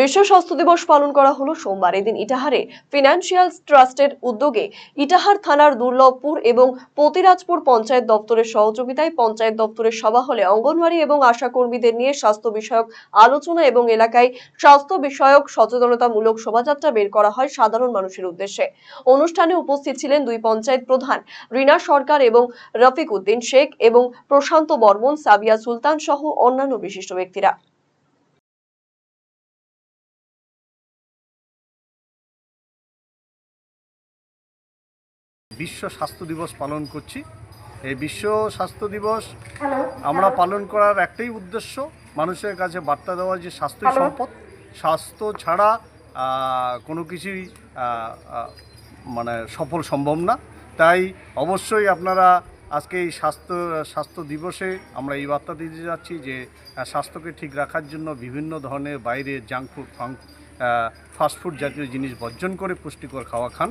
বিশ্ব স্বাস্থ্য দিবস পালন করা হলো সোমবার। এদিন ইটাহারে ফিনান্সিয়াল ট্রাস্টের উদ্যোগে ইটাহার থানার দুর্লভপুর এবং পতিরাজপুর পঞ্চায়েত দপ্তরের সহযোগিতায় পঞ্চায়েত দপ্তরের সভা হলে অঙ্গনওয়াড়ি এবং আশা কর্মীদের নিয়ে স্বাস্থ্য বিষয়ক আলোচনা এবং এলাকায় স্বাস্থ্য বিষয়ক সচেতনতামূলক শোভাযাত্রা বের করা হয় সাধারণ মানুষের উদ্দেশ্যে। অনুষ্ঠানে উপস্থিত ছিলেন দুই পঞ্চায়েত প্রধান রিনা সরকার এবং রফিক উদ্দিন শেখ এবং প্রশান্ত বর্মন, সাবিয়া সুলতান সহ অন্যান্য বিশিষ্ট ব্যক্তিরা। বিশ্ব স্বাস্থ্য দিবস পালন করছি। এই বিশ্ব স্বাস্থ্য দিবস আমরা পালন করার একটাই উদ্দেশ্য মানুষের কাছে বার্তা দেওয়া যে স্বাস্থ্যই সম্পদ। স্বাস্থ্য ছাড়া কোনো কিছুই মানে সফল সম্ভব না। তাই অবশ্যই আপনারা আজকে এই স্বাস্থ্য স্বাস্থ্য দিবসে আমরা এই বার্তা দিতে যাচ্ছি যে স্বাস্থ্যকে ঠিক রাখার জন্য বিভিন্ন ধরনের বাইরে জাঙ্ক ফুড ফাঙ্ক ফাস্টফুড জাতীয় জিনিস বর্জন করে পুষ্টিকর খাওয়া খান।